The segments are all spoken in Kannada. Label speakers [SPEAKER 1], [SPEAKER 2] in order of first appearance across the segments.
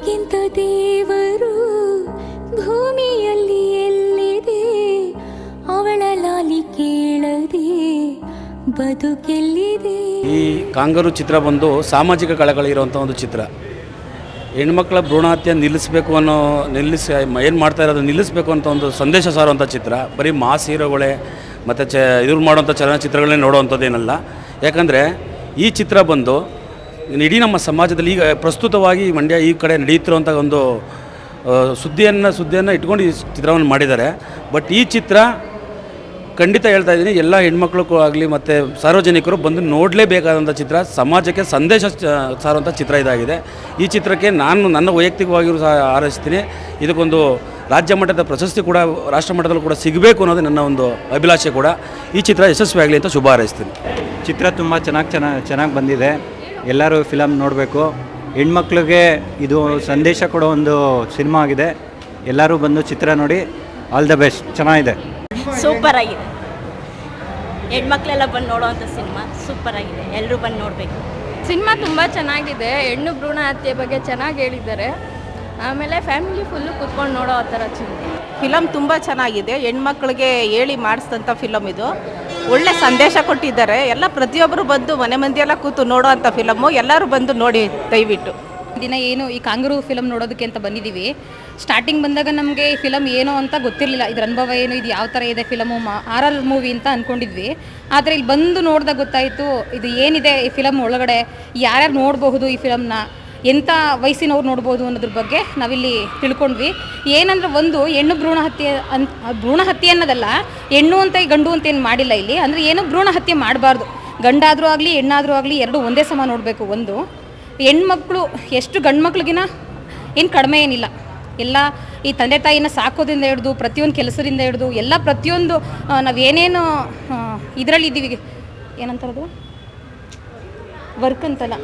[SPEAKER 1] ನಿನಗಿಂತ ದೇವರು ಭೂಮಿಯಲ್ಲಿ ಎಲ್ಲಿದೆ? ಅವಳ ಲಾಲಿ ಕೇಳದೆ ಬದುಕೆಲ್ಲಿದೆ?
[SPEAKER 2] ಈ ಕಾಂಗರು ಚಿತ್ರ ಬಂದು ಸಾಮಾಜಿಕ ಕಳಕಳಿರುವಂಥ ಒಂದು ಚಿತ್ರ. ಹೆಣ್ಮಕ್ಳ ಭ್ರೂಣಹತ್ಯೆ ನಿಲ್ಲಿಸಬೇಕು ಅನ್ನೋ, ನಿಲ್ಲಿಸಿ, ಏನು ಮಾಡ್ತಾ ಇರೋದು ನಿಲ್ಲಿಸಬೇಕು ಅಂತ ಒಂದು ಸಂದೇಶ ಸಾರುವಂಥ ಚಿತ್ರ. ಬರೀ ಮಾಸ್ ಹೀರೋಗಳೇ ಮತ್ತು ಚ ಇವ್ರು ಮಾಡುವಂಥ ಚಲನಚಿತ್ರಗಳನ್ನೇ ನೋಡುವಂಥದ್ದೇನಲ್ಲ. ಯಾಕಂದರೆ ಈ ಚಿತ್ರ ಬಂದು ಇಡೀ ನಮ್ಮ ಸಮಾಜದಲ್ಲಿ ಈಗ ಪ್ರಸ್ತುತವಾಗಿ ಮಂಡ್ಯ ಈ ಕಡೆ ನಡೆಯುತ್ತಿರುವಂಥ ಒಂದು ಸುದ್ದಿಯನ್ನು ಸುದ್ದಿಯನ್ನು ಇಟ್ಕೊಂಡು ಈ ಚಿತ್ರವನ್ನು ಮಾಡಿದ್ದಾರೆ. ಬಟ್ ಈ ಚಿತ್ರ ಖಂಡಿತ ಹೇಳ್ತಾ ಇದ್ದೀನಿ, ಎಲ್ಲ ಹೆಣ್ಮಕ್ಳಿಗೂ ಆಗಲಿ ಮತ್ತು ಸಾರ್ವಜನಿಕರು ಬಂದು ನೋಡಲೇಬೇಕಾದಂಥ ಚಿತ್ರ, ಸಮಾಜಕ್ಕೆ ಸಂದೇಶ ಸಾರುವಂಥ ಚಿತ್ರ ಇದಾಗಿದೆ. ಈ ಚಿತ್ರಕ್ಕೆ ನಾನು ನನ್ನ ವೈಯಕ್ತಿಕವಾಗಿಯೂ ಸಹ ಹಾರೈಸ್ತೀನಿ. ಇದಕ್ಕೊಂದು ರಾಜ್ಯ ಮಟ್ಟದ ಪ್ರಶಸ್ತಿ ಕೂಡ, ರಾಷ್ಟ್ರ ಮಟ್ಟದಲ್ಲೂ ಕೂಡ ಸಿಗಬೇಕು ಅನ್ನೋದು ನನ್ನ ಒಂದು ಅಭಿಲಾಷೆ ಕೂಡ. ಈ ಚಿತ್ರ ಯಶಸ್ವಿಯಾಗಲಿ ಅಂತ ಶುಭ ಹಾರೈಸ್ತೀನಿ.
[SPEAKER 3] ಚಿತ್ರ ತುಂಬ ಚೆನ್ನಾಗಿ ಚೆನ್ನಾಗಿ ಚೆನ್ನಾಗಿ ಬಂದಿದೆ. ಎಲ್ಲರೂ ಫಿಲಮ್ ನೋಡಬೇಕು. ಹೆಣ್ಮಕ್ಳಿಗೆ ಇದು ಸಂದೇಶ ಕೊಡೋ ಒಂದು ಸಿನಿಮಾ ಆಗಿದೆ. ಎಲ್ಲರೂ ಬಂದು ಚಿತ್ರ ನೋಡಿ. ಆಲ್ ದ ಬೆಸ್ಟ್ ಚೆನ್ನಾಗಿದೆ.
[SPEAKER 4] ಸೂಪರ್ ಆಗಿದೆ. ಹೆಣ್ಮಕ್ಳೆಲ್ಲ ಬಂದು ನೋಡುವಂಥ ಸಿನಿಮಾ ಸೂಪರ್ ಆಗಿದೆ. ಎಲ್ಲರೂ ಬಂದು ನೋಡಬೇಕು.
[SPEAKER 5] ಸಿನಿಮಾ ತುಂಬ ಚೆನ್ನಾಗಿದೆ. ಹೆಣ್ಣು ಭ್ರೂಣ ಹತ್ಯೆ ಬಗ್ಗೆ ಚೆನ್ನಾಗಿ ಹೇಳಿದ್ದಾರೆ. ಆಮೇಲೆ ಫ್ಯಾಮಿಲಿ ಫುಲ್ಲು ಕುತ್ಕೊಂಡು ನೋಡೋ ಆ ಥರ ಚಿಂತೆ.
[SPEAKER 6] ಫಿಲಮ್ ತುಂಬ ಚೆನ್ನಾಗಿದೆ. ಹೆಣ್ಮಕ್ಳಿಗೆ ಹೇಳಿ ಮಾಡಿಸಿದಂಥ ಫಿಲಮ್ ಇದು. ಒಳ್ಳೆ ಸಂದೇಶ ಕೊಟ್ಟಿದ್ದಾರೆ. ಎಲ್ಲ ಪ್ರತಿಯೊಬ್ಬರು ಬಂದು ಮನೆ ಮಂದಿಯೆಲ್ಲ ಕೂತು ನೋಡೋ ಅಂಥ ಫಿಲಮ್ಮು ಎಲ್ಲರೂ ಬಂದು ನೋಡಿ ದಯವಿಟ್ಟು.
[SPEAKER 7] ದಿನ ಏನು ಈ ಕಾಂಗರು ಫಿಲಮ್ ನೋಡೋದಕ್ಕೆ ಅಂತ ಬಂದಿದ್ದೀವಿ. ಸ್ಟಾರ್ಟಿಂಗ್ ಬಂದಾಗ ನಮಗೆ ಈ ಫಿಲಮ್ ಏನೋ ಅಂತ ಗೊತ್ತಿರಲಿಲ್ಲ. ಇದ್ರ ಅನುಭವ ಏನು ಇದು ಯಾವ ಥರ ಇದೆ ಫಿಲಮು ಆರ್ ಆರ್ ಮೂವಿ ಅಂತ ಅಂದ್ಕೊಂಡಿದ್ವಿ ಆದರೆ ಇಲ್ಲಿ ಬಂದು ನೋಡಿದಾಗ ಗೊತ್ತಾಯಿತು ಇದು ಏನಿದೆ ಈ ಫಿಲಮ್ ಒಳಗಡೆ? ಯಾರ್ಯಾರು ನೋಡಬಹುದು ಈ ಫಿಲಮ್ನ ಎಂಥ ವಯಸ್ಸಿನವ್ರು ನೋಡ್ಬೋದು ಅನ್ನೋದ್ರ ಬಗ್ಗೆ ನಾವಿಲ್ಲಿ ತಿಳ್ಕೊಂಡ್ವಿ. ಏನಂದ್ರೆ ಒಂದು ಹೆಣ್ಣು ಭ್ರೂಣ ಹತ್ಯೆ ಅನ್, ಭ್ರೂಣ ಹತ್ಯೆ ಅನ್ನೋದಲ್ಲ, ಹೆಣ್ಣು ಅಂತ ಗಂಡು ಅಂತ ಏನು ಮಾಡಿಲ್ಲ ಇಲ್ಲಿ. ಅಂದರೆ ಏನು ಭ್ರೂಣ ಹತ್ಯೆ ಮಾಡಬಾರ್ದು. ಗಂಡಾದರೂ ಆಗಲಿ, ಹೆಣ್ಣಾದರೂ ಆಗಲಿ ಎರಡು ಒಂದೇ ಸಮ ನೋಡಬೇಕು ಒಂದು. ಹೆಣ್ಮಕ್ಳು ಎಷ್ಟು ಗಂಡು ಮಕ್ಳಿಗಿನ ಏನು ಕಡಿಮೆ ಏನಿಲ್ಲ. ಎಲ್ಲ ಈ ತಂದೆ ತಾಯಿನ ಸಾಕೋದ್ರಿಂದ ಹಿಡ್ದು, ಪ್ರತಿಯೊಂದು ಕೆಲಸದಿಂದ ಹಿಡ್ದು, ಎಲ್ಲ ಪ್ರತಿಯೊಂದು ನಾವು ನಾವೇನೇನು ಇದರಲ್ಲಿ ಇದ್ದೀವಿ ಏನಂತಾರದು? ವರ್ಕ್ ಅಂತಲ್ಲ.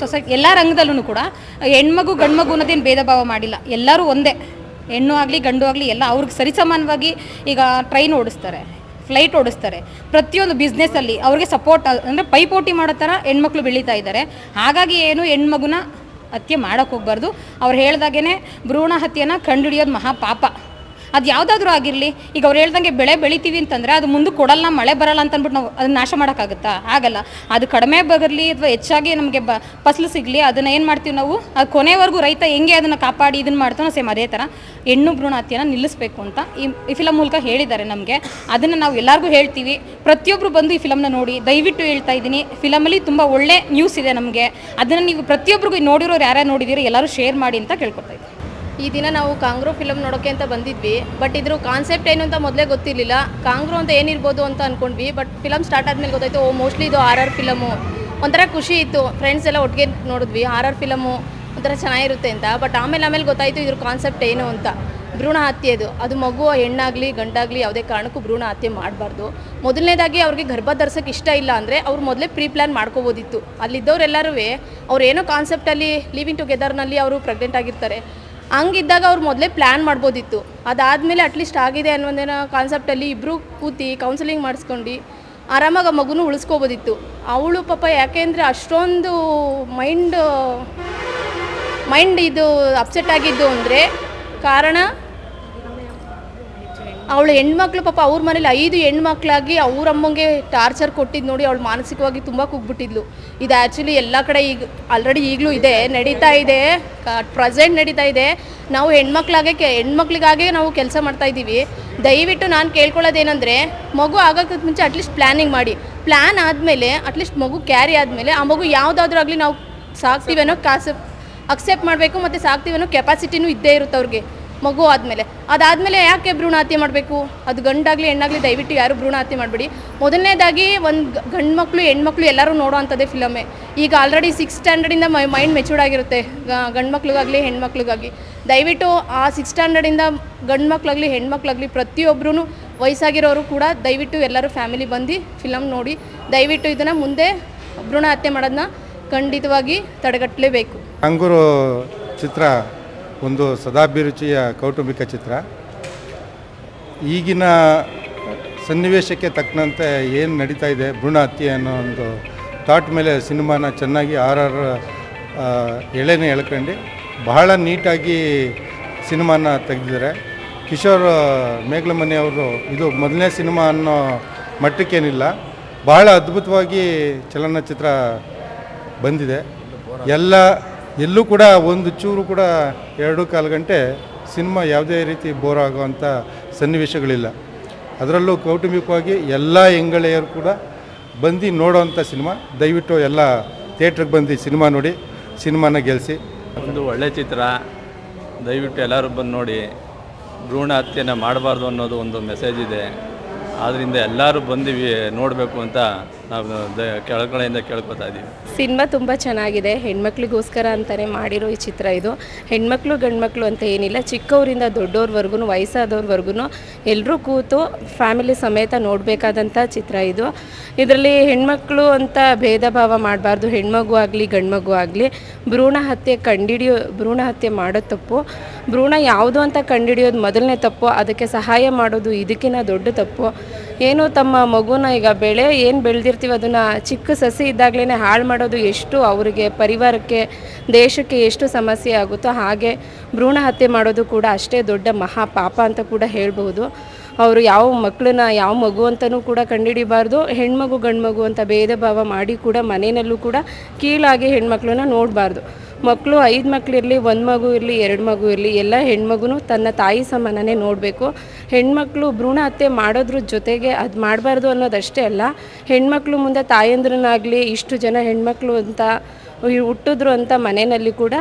[SPEAKER 7] ಸೊಸೈಟಿ ಎಲ್ಲ ರಂಗದಲ್ಲೂ ಕೂಡ, ಹೆಣ್ಮಗು ಗಂಡ್ಮಗು ಅನ್ನೋದೇನು ಭೇದ ಭಾವ ಮಾಡಿಲ್ಲ. ಎಲ್ಲರೂ ಒಂದೇ. ಹೆಣ್ಣು ಆಗಲಿ, ಗಂಡು ಆಗಲಿ, ಎಲ್ಲ ಅವ್ರಿಗೆ ಸರಿಸಮಾನವಾಗಿ ಈಗ ಟ್ರೈನ್ ಓಡಿಸ್ತಾರೆ ಫ್ಲೈಟ್ ಓಡಿಸ್ತಾರೆ. ಪ್ರತಿಯೊಂದು ಬಿಸ್ನೆಸ್ಸಲ್ಲಿ ಅವ್ರಿಗೆ ಸಪೋರ್ಟ್ ಅಂದರೆ ಪೈಪೋಟಿ ಮಾಡೋ ಥರ ಹೆಣ್ಮಕ್ಳು ಬೆಳೀತಾ ಇದ್ದಾರೆ ಹಾಗಾಗಿ ಏನು ಹೆಣ್ಮಗುನ ಹತ್ಯೆ ಮಾಡೋಕ್ಕೆ ಹೋಗ್ಬಾರ್ದು. ಅವ್ರು ಹೇಳ್ದಾಗೇ ಭ್ರೂಣ ಹತ್ಯೆನ ಕಂಡುಹಿಡಿಯೋದು ಮಹಾ ಪಾಪ ಅದು ಯಾವುದಾದ್ರೂ ಆಗಿರಲಿ, ಈಗ ಅವ್ರು ಹೇಳ್ದಂಗೆ ಬೆಳೆ ಬೆಳಿತೀವಿ ಅಂತಂದರೆ ಅದು ಮುಂದೆ ಕೊಡಲ್ಲ ಮಳೆ ಬರಲ್ಲ ಅಂತ ಅಂದ್ಬಿಟ್ಟು ನಾವು ಅದನ್ನ ನಾಶ ಮಾಡೋಕ್ಕಾಗುತ್ತಾ? ಆಗಲ್ಲ. ಅದು ಕಡಿಮೆ ಬರಲಿ ಅಥವಾ ಹೆಚ್ಚಾಗಿ ನಮಗೆ ಬ ಫಸಲು ಸಿಗಲಿ, ಅದನ್ನು ಏನು ಮಾಡ್ತೀವಿ ನಾವು? ಅದು ಕೊನೆವರೆಗೂ ರೈತ ಹೆಂಗೆ ಅದನ್ನು ಕಾಪಾಡಿ ಇದನ್ನು ಮಾಡ್ತಾನೋ ಸೇಮ್ ಅದೇ ಥರ ಹೆಣ್ಣು ಭ್ರೂಣ ಹತ್ಯೆನ ನಿಲ್ಲಿಸಬೇಕು ಅಂತ ಈ ಈ ಫಿಲಮ್ ಮೂಲಕ ಹೇಳಿದ್ದಾರೆ ನಮಗೆ. ಅದನ್ನು ನಾವು ಎಲ್ಲರಿಗೂ ಹೇಳ್ತೀವಿ. ಪ್ರತಿಯೊಬ್ಬರು ಬಂದು ಈ ಫಿಲಮ್ನ ನೋಡಿ. ದಯವಿಟ್ಟು ಹೇಳ್ತಾ ಇದ್ದೀನಿ. ಫಿಲಮಲ್ಲಿ ತುಂಬ ಒಳ್ಳೆ ನ್ಯೂಸ್ ಇದೆ ನಮಗೆ. ಅದನ್ನು ನೀವು ಪ್ರತಿಯೊಬ್ಬರಿಗೂ ನೋಡಿರೋರು ಯಾರ್ಯಾರು ನೋಡಿದ್ದೀರಿ ಎಲ್ಲರೂ ಶೇರ್ ಮಾಡಿ ಅಂತ ಕೇಳ್ಕೊತಾ ಇದ್ದೀನಿ.
[SPEAKER 5] ಈ ದಿನ ನಾವು ಕಾಂಗ್ರೋ ಫಿಲಮ್ ನೋಡೋಕ್ಕೆ ಅಂತ ಬಂದಿದ್ವಿ. ಬಟ್ ಇದ್ರ ಕಾನ್ಸೆಪ್ಟ್ ಏನು ಅಂತ ಮೊದಲೇ ಗೊತ್ತಿರಲಿಲ್ಲ. ಕಾಂಗ್ರೋ ಅಂತ ಏನಿರ್ಬೋದು ಅಂತ ಅಂದ್ಕೊಂಡ್ವಿ ಬಟ್ ಫಿಲಮ್ ಸ್ಟಾರ್ಟ್ ಆದಮೇಲೆ ಗೊತ್ತಾಯ್ತು, ಓ ಮೋಸ್ಟ್ಲಿ ಇದು ಆರ್ ಆರ್ ಫಿಲಮು ಒಂಥರ ಖುಷಿ ಇತ್ತು. ಫ್ರೆಂಡ್ಸ್ ಎಲ್ಲ ಒಟ್ಟಿಗೆ ನೋಡಿದ್ವಿ ಆರ್ ಆರ್ ಫಿಲಮು ಒಂಥರ ಚೆನ್ನಾಗಿರುತ್ತೆ ಅಂತ. ಬಟ್ ಆಮೇಲೆ ಆಮೇಲೆ ಗೊತ್ತಾಯಿತು ಇದ್ರ ಕಾನ್ಸೆಪ್ಟ್ ಏನು ಅಂತ. ಭ್ರೂಣ ಹತ್ಯೆದು ಅದು ಮಗು ಹೆಣ್ಣಾಗಲಿ, ಗಂಡಾಗಲಿ ಯಾವುದೇ ಕಾರಣಕ್ಕೂ ಭ್ರೂಣ ಹತ್ಯೆ ಮಾಡಬಾರ್ದು. ಮೊದಲನೇದಾಗಿ ಅವ್ರಿಗೆ ಗರ್ಭ ಧರಿಸೋಕೆ ಇಷ್ಟ ಇಲ್ಲ ಅಂದರೆ ಅವ್ರು ಮೊದಲೇ ಪ್ರೀ ಪ್ಲ್ಯಾನ್ ಮಾಡ್ಕೋಬೋದಿತ್ತು. ಅಲ್ಲಿದ್ದವರೆಲ್ಲರೂ ಅವ್ರು ಏನೋ ಕಾನ್ಸೆಪ್ಟಲ್ಲಿ ಲಿವಿಂಗ್ ಟುಗೆದರ್ನಲ್ಲಿ ಅವರು ಪ್ರೆಗ್ನೆಂಟ್ ಆಗಿರ್ತಾರೆ. ಹಂಗಿದ್ದಾಗ ಅವ್ರು ಮೊದಲೇ ಪ್ಲ್ಯಾನ್ ಮಾಡ್ಬೋದಿತ್ತು. ಅದಾದಮೇಲೆ ಅಟ್ಲೀಸ್ಟ್ ಆಗಿದೆ ಅನ್ನೋದೇನೋ ಕಾನ್ಸೆಪ್ಟಲ್ಲಿ ಇಬ್ಬರು ಕೂತಿ ಕೌನ್ಸಿಲಿಂಗ್ ಮಾಡಿಸ್ಕೊಂಡು ಆರಾಮಾಗಿ ಆ ಮಗುನೂ ಉಳಿಸ್ಕೋಬೋದಿತ್ತು. ಅವಳು ಪಾಪ ಯಾಕೆಂದರೆ ಅಷ್ಟೊಂದು ಮೈಂಡ್ ಮೈಂಡ್ ಇದು ಅಪ್ಸೆಟ್ ಆಗಿದ್ದು ಅಂದರೆ ಕಾರಣ ಅವಳು ಹೆಣ್ಮಕ್ಳು ಪಾಪ ಅವ್ರ ಮನೇಲಿ ಐದು ಹೆಣ್ಮಕ್ಳಾಗಿ ಅಮ್ಮಂಗೆ ಟಾರ್ಚರ್ ಕೊಟ್ಟಿದ್ದು ನೋಡಿ ಅವಳು ಮಾನಸಿಕವಾಗಿ ತುಂಬ ಕುಗ್ಬಿಟ್ಟಿದ್ಲು. ಇದು ಆ್ಯಕ್ಚುಲಿ ಎಲ್ಲ ಕಡೆ ಈಗ ಆಲ್ರೆಡಿ ಈಗಲೂ ಇದೆ, ನಡೀತಾ ಇದೆ ಪ್ರೆಸೆಂಟ್ ನಡೀತಾ ಇದೆ. ನಾವು ಹೆಣ್ಮಕ್ಳಾಗೆ ಕೆ, ಹೆಣ್ಮಕ್ಳಿಗಾಗೆ ನಾವು ಕೆಲಸ ಮಾಡ್ತಾ ಇದ್ದೀವಿ. ದಯವಿಟ್ಟು ನಾನು ಕೇಳ್ಕೊಳ್ಳೋದೇನೆಂದರೆ, ಮಗು ಆಗೋಕ್ಕೆ ಮುಂಚೆ ಅಟ್ಲೀಸ್ಟ್ ಪ್ಲ್ಯಾನಿಂಗ್ ಮಾಡಿ. ಪ್ಲ್ಯಾನ್ ಆದಮೇಲೆ ಅಟ್ಲೀಸ್ಟ್ ಮಗು ಕ್ಯಾರಿ ಆದಮೇಲೆ, ಆ ಮಗು ಯಾವುದಾದ್ರೂ ಆಗಲಿ ನಾವು ಸಾಕ್ತೀವೇನೋ ಕಾಸು ಅಕ್ಸೆಪ್ಟ್ ಮಾಡಬೇಕು ಮತ್ತು ಸಾಕ್ತೀವನ್ನೋ ಕೆಪಾಸಿಟಿನೂ ಇದ್ದೇ ಇರುತ್ತೆ ಅವ್ರಿಗೆ. ಮಗು ಆದಮೇಲೆ. ಅದಾದಮೇಲೆ ಯಾಕೆ ಭ್ರೂಣ ಹತ್ಯೆ ಮಾಡಬೇಕು? ಅದು ಗಂಡಾಗಲಿ ಹೆಣ್ಣಾಗಲಿ ದಯವಿಟ್ಟು ಯಾರು ಭ್ರೂಣ ಹತ್ಯೆ ಮಾಡಬೇಡಿ. ಮೊದಲನೇದಾಗಿ ಒಂದು ಗಂಡು ಮಕ್ಕಳು ಹೆಣ್ಮಕ್ಳು ಎಲ್ಲರೂ ನೋಡೋ ಅಂಥದ್ದೇ ಫಿಲಮೇ ಈಗ ಆಲ್ರೆಡಿ ಸಿಕ್ಸ್ ಸ್ಟ್ಯಾಂಡರ್ಡಿಂದ ಮೈ ಮೈಂಡ್ ಮೆಚೂರ್ಡ್ ಆಗಿರುತ್ತೆ. ಗಂಡು ಮಕ್ಳಿಗಾಗಲಿ ಹೆಣ್ಮಕ್ಳಿಗಾಗಿ ದಯವಿಟ್ಟು ಆ ಸಿಕ್ಸ್ ಸ್ಟ್ಯಾಂಡರ್ಡಿಂದ ಗಂಡು ಮಕ್ಳಾಗಲಿ ಹೆಣ್ಮಕ್ಳಾಗಲಿ ಪ್ರತಿಯೊಬ್ಬರೂ ವಯಸ್ಸಾಗಿರೋರು ಕೂಡ ದಯವಿಟ್ಟು ಎಲ್ಲರೂ ಫ್ಯಾಮಿಲಿ ಬಂದು ಫಿಲಮ್ ನೋಡಿ. ದಯವಿಟ್ಟು ಇದನ್ನು ಮುಂದೆ ಭ್ರೂಣ ಹತ್ಯೆ ಮಾಡೋದನ್ನ ಖಂಡಿತವಾಗಿ ತಡೆಗಟ್ಟಲೇಬೇಕು.
[SPEAKER 8] ಅಂಗೂರು ಚಿತ್ರ ಒಂದು ಸದಾಭಿರುಚಿಯ ಕೌಟುಂಬಿಕ ಚಿತ್ರ. ಈಗಿನ ಸನ್ನಿವೇಶಕ್ಕೆ ತಕ್ಕಂತೆ ಏನು ನಡೀತಾ ಇದೆ, ಭ್ರೂಣ ಹತ್ಯೆ ಅನ್ನೋ ಒಂದು ಥಾಟ್ ಮೇಲೆ ಸಿನಿಮಾನ ಚೆನ್ನಾಗಿ ಆರ್ ಆರ್ ಎಳೆನೇ ಎಳ್ಕೊಂಡು ಬಹಳ ನೀಟಾಗಿ ಸಿನಿಮಾನ ತೆಗೆದಿದ್ದಾರೆ. ಕಿಶೋರ್ ಮೇಘಲಮನಿ ಅವರು ಇದು ಮೊದಲನೇ ಸಿನಿಮಾ ಅನ್ನೋ ಮಟ್ಟಕ್ಕೇನಿಲ್ಲ. ಬಹಳ ಅದ್ಭುತವಾಗಿ ಚಲನಚಿತ್ರ ಬಂದಿದೆ. ಎಲ್ಲ ಎಲ್ಲೂ ಕೂಡ ಒಂದು ಚೂರು ಕೂಡ ಎರಡು ಕಾಲು ಗಂಟೆ ಸಿನಿಮಾ ಯಾವುದೇ ರೀತಿ ಬೋರ್ ಆಗುವಂಥ ಸನ್ನಿವೇಶಗಳಿಲ್ಲ. ಅದರಲ್ಲೂ ಕೌಟುಂಬಿಕವಾಗಿ ಎಲ್ಲ ಹೆಂಗಳೆಯರು ಕೂಡ ಬಂದು ನೋಡೋವಂಥ ಸಿನಿಮಾ, ದಯವಿಟ್ಟು ಎಲ್ಲ ಥಿಯೇಟ್ರಿಗೆ ಬಂದು ಸಿನಿಮಾ ನೋಡಿ, ಸಿನಿಮಾನ ಗೆಲ್ಲಿಸಿ.
[SPEAKER 9] ಒಂದು ಒಳ್ಳೆ ಚಿತ್ರ, ದಯವಿಟ್ಟು ಎಲ್ಲರೂ ಬಂದು ನೋಡಿ, ಭ್ರೂಣ ಹತ್ಯೆನ ಮಾಡಬಾರ್ದು ಅನ್ನೋದು ಒಂದು ಮೆಸೇಜ್ ಇದೆ. ಆದ್ದರಿಂದ ಎಲ್ಲರೂ ಬಂದು ನೋಡಬೇಕು ಅಂತ ನಾವು ಕೆಳಗಡೆಯಿಂದ ಕೇಳ್ಕೊತಾ ಇದ್ದೀವಿ
[SPEAKER 10] ಸಿನಿಮಾ ತುಂಬ ಚೆನ್ನಾಗಿದೆ. ಹೆಣ್ಮಕ್ಳಿಗೋಸ್ಕರ ಅಂತಾನೆ ಮಾಡಿರೋ ಈ ಚಿತ್ರ ಇದು. ಹೆಣ್ಮಕ್ಳು, ಗಂಡ್ಮಕ್ಳು ಅಂತ ಏನಿಲ್ಲ. ಚಿಕ್ಕವರಿಂದ ದೊಡ್ಡವ್ರವರೆಗೂ ವಯಸ್ಸಾದವ್ರವರೆಗೂ ಎಲ್ಲರೂ ಕೂತು ಫ್ಯಾಮಿಲಿ ಸಮೇತ ನೋಡಬೇಕಾದಂಥ ಚಿತ್ರ ಇದು. ಇದರಲ್ಲಿ ಹೆಣ್ಮಕ್ಳು ಅಂತ ಭೇದ ಭಾವ ಮಾಡಬಾರ್ದು. ಹೆಣ್ಮಗು ಆಗಲಿ, ಗಂಡ್ಮಗು ಆಗಲಿ. ಭ್ರೂಣ ಹತ್ಯೆ ಕಂಡಿಡಿಯೋ, ಭ್ರೂಣ ಹತ್ಯೆ ಮಾಡೋ ತಪ್ಪು. ಭ್ರೂಣ ಯಾವುದು ಅಂತ ಕಂಡಿಡಿಯೋದು ಮೊದಲನೇ ತಪ್ಪು. ಅದಕ್ಕೆ ಸಹಾಯ ಮಾಡೋದು ಇದಕ್ಕಿಂತ ದೊಡ್ಡ ತಪ್ಪು. ಏನು ತಮ್ಮ ಮಗುನ ಈಗ ಬೆಳೆ, ಏನು ಬೆಳೆದಿರ್ತೀವಿ ಅದನ್ನು ಚಿಕ್ಕ ಸಸಿ ಇದ್ದಾಗಲೇ ಹಾಳು ಮಾಡೋದು ಎಷ್ಟು, ಅವರಿಗೆ ಪರಿವಾರಕ್ಕೆ, ದೇಶಕ್ಕೆ ಎಷ್ಟು ಸಮಸ್ಯೆ ಆಗುತ್ತೋ ಹಾಗೆ ಭ್ರೂಣ ಹತ್ಯೆ ಮಾಡೋದು ಕೂಡ ಅಷ್ಟೇ ದೊಡ್ಡ ಮಹಾ ಪಾಪ ಅಂತ ಕೂಡ ಹೇಳ್ಬೋದು ಅವರು ಯಾವ ಮಕ್ಕಳನ್ನ ಯಾವ ಮಗು ಅಂತಲೂ ಕೂಡ ಕಂಡುಹಿಡಿಬಾರ್ದು. ಹೆಣ್ಮಗು ಗಂಡ್ಮಗು ಅಂತ ಭೇದ ಭಾವ ಮಾಡಿ ಕೂಡ ಮನೆಯಲ್ಲೂ ಕೂಡ ಕೀಳಾಗಿ ಹೆಣ್ಮಕ್ಳನ್ನ ನೋಡಬಾರ್ದು. ಮಕ್ಕಳು ಐದು ಮಕ್ಕಳಿರಲಿ ಒಂದು ಮಗು ಇರಲಿ, ಎರಡು ಮಗು ಇರಲಿ, ಎಲ್ಲ ಹೆಣ್ಮಗೂ ತನ್ನ ತಾಯಿ ಸಮಾನನೇ ನೋಡಬೇಕು. ಹೆಣ್ಮಕ್ಳು ಭ್ರೂಣ ಹತ್ಯೆ ಮಾಡೋದ್ರ ಜೊತೆಗೆ ಅದು ಮಾಡಬಾರ್ದು ಅನ್ನೋದಷ್ಟೇ ಅಲ್ಲ, ಹೆಣ್ಮಕ್ಳು ಮುಂದೆ ತಾಯಂದ್ರನ್ನಾಗಲಿ ಇಷ್ಟು ಜನ ಹೆಣ್ಮಕ್ಳು ಅಂತ ಹುಟ್ಟಿದ್ರು ಅಂತ ಮನೆಯಲ್ಲಿ ಕೂಡ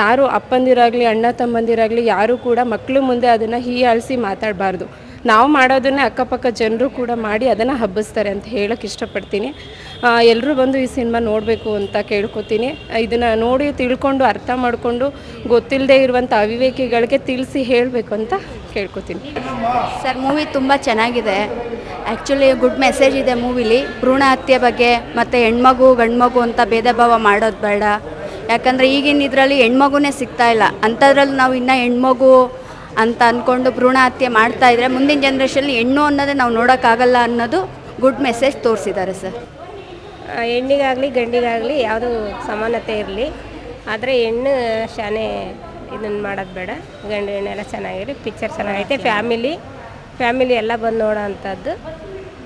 [SPEAKER 10] ಯಾರು ಅಪ್ಪಂದಿರಾಗಲಿ, ಅಣ್ಣ ತಮ್ಮಂದಿರಾಗಲಿ, ಯಾರೂ ಕೂಡ ಮಕ್ಕಳು ಮುಂದೆ ಅದನ್ನು ಹೀಯಾಳಿಸಿ ಮಾತಾಡಬಾರ್ದು. ನಾವು ಮಾಡೋದನ್ನೇ ಅಕ್ಕಪಕ್ಕ ಜನರು ಕೂಡ ಮಾಡಿ ಅದನ್ನು ಹಬ್ಬಿಸ್ತಾರೆ ಅಂತ ಹೇಳೋಕ್ಕೆ ಇಷ್ಟಪಡ್ತೀನಿ. ಎಲ್ಲರೂ ಬಂದು ಈ ಸಿನಿಮಾ ನೋಡಬೇಕು ಅಂತ ಕೇಳ್ಕೊತೀನಿ. ಇದನ್ನು ನೋಡಿ ತಿಳ್ಕೊಂಡು ಅರ್ಥ ಮಾಡಿಕೊಂಡು ಗೊತ್ತಿಲ್ಲದೆ ಇರುವಂಥ ಅವಿವೇಕಿಗಳಿಗೆ ತಿಳಿಸಿ ಹೇಳಬೇಕು ಅಂತ ಕೇಳ್ಕೊತೀನಿ.
[SPEAKER 11] ಸರ್, ಮೂವಿ ತುಂಬ ಚೆನ್ನಾಗಿದೆ. ಆ್ಯಕ್ಚುಲಿ ಗುಡ್ ಮೆಸೇಜ್ ಇದೆ ಮೂವಿಲಿ. ಭ್ರೂಣ ಹತ್ಯೆ ಬಗ್ಗೆ ಮತ್ತು ಹೆಣ್ಮಗು, ಗಂಡ್ಮಗು ಅಂತ ಭೇದ ಭಾವ ಮಾಡೋದು ಬೇಡ. ಯಾಕಂದರೆ ಈಗಿನ ಇದರಲ್ಲಿ ಹೆಣ್ಮಗುನೇ ಸಿಗ್ತಾ ಇಲ್ಲ. ಅಂಥದ್ರಲ್ಲಿ ನಾವು ಇನ್ನೂ ಹೆಣ್ಮಗು ಅಂತ ಅಂದ್ಕೊಂಡು ಭ್ರೂಣ ಹತ್ಯೆ ಮಾಡ್ತಾ ಇದ್ರೆ ಮುಂದಿನ ಜನ್ರೇಷನ್ ಹೆಣ್ಣು ಅನ್ನೋದೇ ನಾವು ನೋಡೋಕ್ಕಾಗಲ್ಲ ಅನ್ನೋದು ಗುಡ್ ಮೆಸೇಜ್ ತೋರಿಸಿದ್ದಾರೆ ಸರ್.
[SPEAKER 12] ಹೆಣ್ಣಿಗಾಗಲಿ ಗಂಡಿಗಾಗಲಿ ಯಾವುದು ಸಮಾನತೆ ಇರಲಿ. ಆದರೆ ಹೆಣ್ಣು ಶಾನೆ ಇದನ್ನು ಮಾಡೋದು ಬೇಡ. ಗಂಡು ಹೆಣ್ಣೆಲ್ಲ ಚೆನ್ನಾಗಿರಿ ಪಿಕ್ಚರ್ ಚೆನ್ನಾಗೈತೆ ಫ್ಯಾಮಿಲಿ ಫ್ಯಾಮಿಲಿ ಎಲ್ಲ ಬಂದು ನೋಡೋ ಅಂಥದ್ದು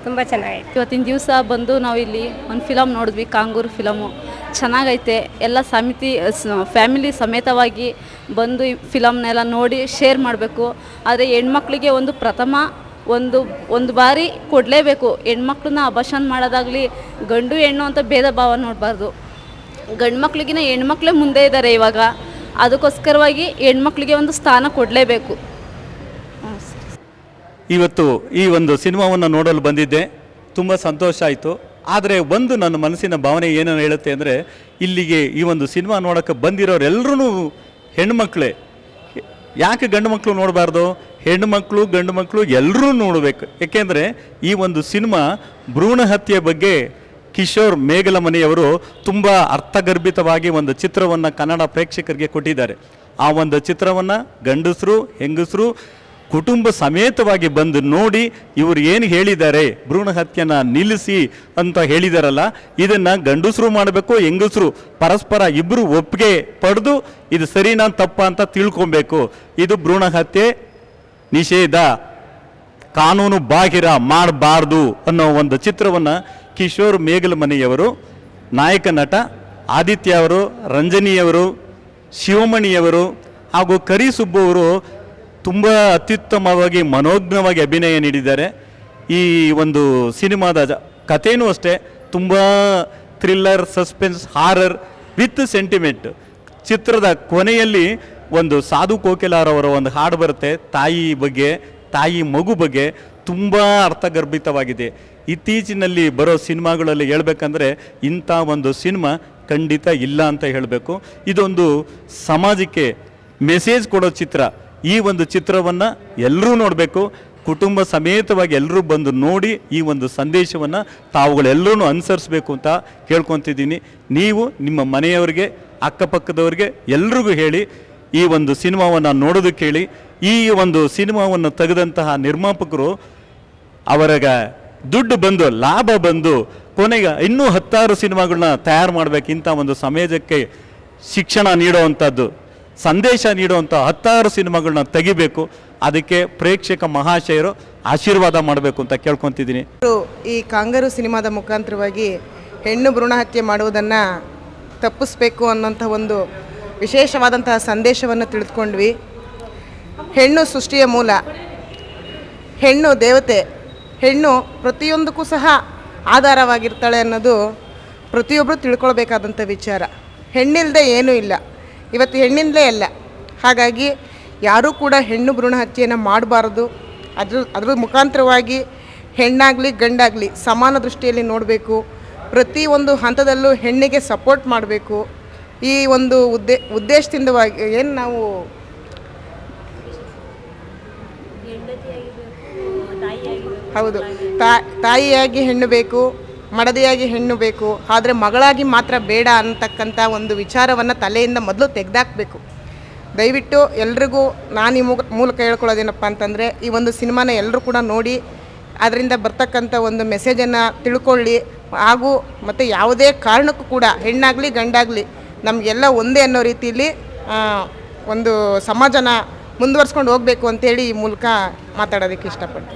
[SPEAKER 12] ತುಂಬ ಚೆನ್ನಾಗೈತೆ.
[SPEAKER 13] ಇವತ್ತಿನ ದಿವಸ ಬಂದು ನಾವು ಇಲ್ಲಿ ಒಂದು ಫಿಲಮ್ ನೋಡಿದ್ವಿ ಕಾಂಗೂರು ಫಿಲಮು ಚೆನ್ನಾಗೈತೆ. ಎಲ್ಲ ಸಮಿತಿ ಫ್ಯಾಮಿಲಿ ಸಮೇತವಾಗಿ ಬಂದು ಈ ಫಿಲಮ್ನೆಲ್ಲ ನೋಡಿ ಶೇರ್ ಮಾಡಬೇಕು. ಆದರೆ ಹೆಣ್ಮಕ್ಳಿಗೆ ಒಂದು ಪ್ರಥಮ ಒಂದು ಒಂದು ಬಾರಿ ಕೊಡಲೇಬೇಕು. ಹೆಣ್ಮಕ್ಳನ್ನ ಅಭಾಷಣ ಮಾಡೋದಾಗಲಿ, ಗಂಡು ಹೆಣ್ಣು ಅಂತ ಭೇದ ಭಾವ ನೋಡಬಾರ್ದು. ಗಂಡು ಮಕ್ಳಿಗಿನ ಹೆಣ್ಮಕ್ಳೇ ಮುಂದೆ ಇದ್ದಾರೆ ಇವಾಗ. ಅದಕ್ಕೋಸ್ಕರವಾಗಿ ಹೆಣ್ಮಕ್ಳಿಗೆ ಒಂದು ಸ್ಥಾನ ಕೊಡಲೇಬೇಕು.
[SPEAKER 14] ಇವತ್ತು ಈ ಒಂದು ಸಿನಿಮಾವನ್ನು ನೋಡಲು ಬಂದಿದ್ದೆ. ತುಂಬ ಸಂತೋಷ ಆಯಿತು. ಆದರೆ ಒಂದು ನನ್ನ ಮನಸ್ಸಿನ ಭಾವನೆ ಏನನ್ನು ಹೇಳುತ್ತೆ ಅಂದರೆ, ಇಲ್ಲಿಗೆ ಈ ಒಂದು ಸಿನಿಮಾ ನೋಡೋಕ್ಕೆ ಬಂದಿರೋರೆಲ್ಲರೂ ಹೆಣ್ಮಕ್ಳೇ. ಯಾಕೆ ಗಂಡು ಮಕ್ಕಳು ನೋಡಬಾರ್ದು? ಹೆಣ್ಣು ಮಕ್ಕಳು ಗಂಡು ಮಕ್ಕಳು ಎಲ್ಲರೂ ನೋಡಬೇಕು. ಏಕೆಂದರೆ ಈ ಒಂದು ಸಿನಿಮಾ ಭ್ರೂಣ ಹತ್ಯೆ ಬಗ್ಗೆ ಕಿಶೋರ್ ಮೇಘಲಮನೆಯವರು ತುಂಬ ಅರ್ಥಗರ್ಭಿತವಾಗಿ ಒಂದು ಚಿತ್ರವನ್ನು ಕನ್ನಡ ಪ್ರೇಕ್ಷಕರಿಗೆ ಕೊಟ್ಟಿದ್ದಾರೆ. ಆ ಒಂದು ಚಿತ್ರವನ್ನು ಗಂಡಸರು, ಹೆಂಗಸರು, ಕುಟುಂಬ ಸಮೇತವಾಗಿ ಬಂದು ನೋಡಿ ಇವರು ಏನು ಹೇಳಿದ್ದಾರೆ, ಭ್ರೂಣ ಹತ್ಯೆನ ನಿಲ್ಲಿಸಿ ಅಂತ ಹೇಳಿದಾರಲ್ಲ, ಇದನ್ನು ಗಂಡಸರು ಮಾಡಬೇಕು, ಹೆಂಗಸರು, ಪರಸ್ಪರ ಇಬ್ಬರು ಒಪ್ಪಿಗೆ ಪಡೆದು ಇದು ಸರಿನಾ ತಪ್ಪ ಅಂತ ತಿಳ್ಕೊಬೇಕು. ಇದು ಭ್ರೂಣ ಹತ್ಯೆ ನಿಷೇಧ ಕಾನೂನು ಬಾಹಿರ ಮಾಡಬಾರ್ದು ಅನ್ನೋ ಒಂದು ಚಿತ್ರವನ್ನು ಕಿಶೋರ್ ಮೇಗಲಮನೆಯವರು ನಾಯಕ ನಟ ಆದಿತ್ಯ ಅವರು ರಂಜನಿಯವರು ಶಿವಮಣಿಯವರು ಹಾಗೂ ಕರಿಸುಬ್ಬು ಅವರು ತುಂಬ ಅತ್ಯುತ್ತಮವಾಗಿ ಮನೋಜ್ಞವಾಗಿ ಅಭಿನಯ ನೀಡಿದ್ದಾರೆ. ಈ ಒಂದು ಸಿನಿಮಾದ ಕಥೆನೂ ಅಷ್ಟೇ, ತುಂಬ thriller, suspense, horror with sentiment ಚಿತ್ರದ ಕೊನೆಯಲ್ಲಿ ಒಂದು ಸಾಧು ಕೋಕಿಲಾರವರ ಒಂದು ಹಾಡು ಬರುತ್ತೆ, ತಾಯಿ ಬಗ್ಗೆ, ತಾಯಿ ಮಗು ಬಗ್ಗೆ ತುಂಬ ಅರ್ಥಗರ್ಭಿತವಾಗಿದೆ. ಇತ್ತೀಚಿನಲ್ಲಿ ಬರೋ ಸಿನಿಮಾಗಳಲ್ಲಿ ಹೇಳಬೇಕಂದ್ರೆ ಇಂಥ ಒಂದು ಸಿನಿಮಾ ಖಂಡಿತ ಇಲ್ಲ ಅಂತ ಹೇಳಬೇಕು. ಇದೊಂದು ಸಮಾಜಕ್ಕೆ ಮೆಸೇಜ್ ಕೊಡೋ ಚಿತ್ರ. ಈ ಒಂದು ಚಿತ್ರವನ್ನು ಎಲ್ಲರೂ ನೋಡಬೇಕು. ಕುಟುಂಬ ಸಮೇತವಾಗಿ ಎಲ್ಲರೂ ಬಂದು ನೋಡಿ ಈ ಒಂದು ಸಂದೇಶವನ್ನು ತಾವುಗಳೆಲ್ಲರೂ ಅನುಸರಿಸಬೇಕು ಅಂತ ಕೇಳ್ಕೊತಿದ್ದೀನಿ. ನೀವು ನಿಮ್ಮ ಮನೆಯವರಿಗೆ, ಅಕ್ಕಪಕ್ಕದವ್ರಿಗೆ ಎಲ್ರಿಗೂ ಹೇಳಿ ಈ ಒಂದು ಸಿನಿಮಾವನ್ನು ನೋಡೋದು ಕೇಳಿ, ಈ ಒಂದು ಸಿನಿಮಾವನ್ನು ತೆಗೆದಂತಹ ನಿರ್ಮಾಪಕರು ಅವರಿಗೆ ದುಡ್ಡು ಬಂದು, ಲಾಭ ಬಂದು, ಕೊನೆಗೆ ಇನ್ನೂ ಹತ್ತಾರು ಸಿನಿಮಾಗಳನ್ನ ತಯಾರು ಮಾಡಬೇಕು ಇಂಥ ಒಂದು ಸಮಾಜಕ್ಕೆ ಶಿಕ್ಷಣ ನೀಡುವಂಥದ್ದು, ಸಂದೇಶ ನೀಡುವಂಥ ಹತ್ತಾರು ಸಿನಿಮಾಗಳನ್ನ ತೆಗಿಬೇಕು, ಅದಕ್ಕೆ ಪ್ರೇಕ್ಷಕ ಮಹಾಶಯರು ಆಶೀರ್ವಾದ ಮಾಡಬೇಕು ಅಂತ ಕೇಳ್ಕೊತಿದ್ದೀನಿ.
[SPEAKER 15] ಈ ಕಾಂಗರು ಸಿನಿಮಾದ ಮುಖಾಂತರವಾಗಿ ಹೆಣ್ಣು ಭ್ರೂಣ ಹತ್ಯೆ ಮಾಡುವುದನ್ನು ತಪ್ಪಿಸ್ಬೇಕು ಅನ್ನೋಂಥ ಒಂದು ವಿಶೇಷವಾದಂತಹ ಸಂದೇಶವನ್ನು ತಿಳಿದುಕೊಂಡ್ವಿ. ಹೆಣ್ಣು ಸೃಷ್ಟಿಯ ಮೂಲ. ಹೆಣ್ಣು ದೇವತೆ. ಹೆಣ್ಣು ಪ್ರತಿಯೊಂದಕ್ಕೂ ಸಹ ಆಧಾರವಾಗಿರ್ತಾಳೆ ಅನ್ನೋದು ಪ್ರತಿಯೊಬ್ಬರು ತಿಳ್ಕೊಳ್ಬೇಕಾದಂಥ ವಿಚಾರ. ಹೆಣ್ಣಿಲ್ಲದೆ ಏನೂ ಇಲ್ಲ. ಇವತ್ತು ಹೆಣ್ಣಿಂದಲೇ ಅಲ್ಲ. ಹಾಗಾಗಿ ಯಾರೂ ಕೂಡ ಹೆಣ್ಣು ಭ್ರೂಣ ಹತ್ಯೆಯನ್ನು ಮಾಡಬಾರ್ದು. ಅದ್ರ ಅದ್ರ ಮುಖಾಂತರವಾಗಿ ಹೆಣ್ಣಾಗಲಿ, ಗಂಡಾಗಲಿ ಸಮಾನ ದೃಷ್ಟಿಯಲ್ಲಿ ನೋಡಬೇಕು. ಪ್ರತಿಯೊಂದು ಹಂತದಲ್ಲೂ ಹೆಣ್ಣಿಗೆ ಸಪೋರ್ಟ್ ಮಾಡಬೇಕು. ಈ ಒಂದು ಉದ್ದೇ ಉದ್ದೇಶದಿಂದವಾಗಿ ಏನು ನಾವು ಹೌದು. ತಾಯಿಯಾಗಿ ಹೆಣ್ಣು ಬೇಕು ಮಡದಿಯಾಗಿ ಹೆಣ್ಣು ಬೇಕು ಆದರೆ ಮಗಳಾಗಿ ಮಾತ್ರ ಬೇಡ ಅಂತಕ್ಕಂಥ ಒಂದು ವಿಚಾರವನ್ನು ತಲೆಯಿಂದ ಮೊದಲು ತೆಗೆದಾಕಬೇಕು. ದಯವಿಟ್ಟು ಎಲ್ರಿಗೂ ನಾನು ಈ ಮೂಲಕ ಹೇಳ್ಕೊಳ್ಳೋದೇನಪ್ಪ ಅಂತಂದರೆ, ಈ ಒಂದು ಸಿನಿಮಾನ ಎಲ್ಲರೂ ಕೂಡ ನೋಡಿ, ಅದರಿಂದ ಬರ್ತಕ್ಕಂಥ ಒಂದು ಮೆಸೇಜನ್ನು ತಿಳ್ಕೊಳ್ಳಿ, ಹಾಗೂ ಮತ್ತು ಯಾವುದೇ ಕಾರಣಕ್ಕೂ ಕೂಡ ಹೆಣ್ಣಾಗಲಿ ಗಂಡಾಗಲಿ ನಮಗೆಲ್ಲ ಒಂದೇ ಅನ್ನೋ ರೀತಿಯಲ್ಲಿ ಒಂದು ಸಮಾಜನ ಮುಂದುವರ್ಸ್ಕೊಂಡು ಹೋಗಬೇಕು ಅಂತೇಳಿ ಈ ಮೂಲಕ ಮಾತಾಡೋದಕ್ಕೆ ಇಷ್ಟಪಡ್ತೀನಿ.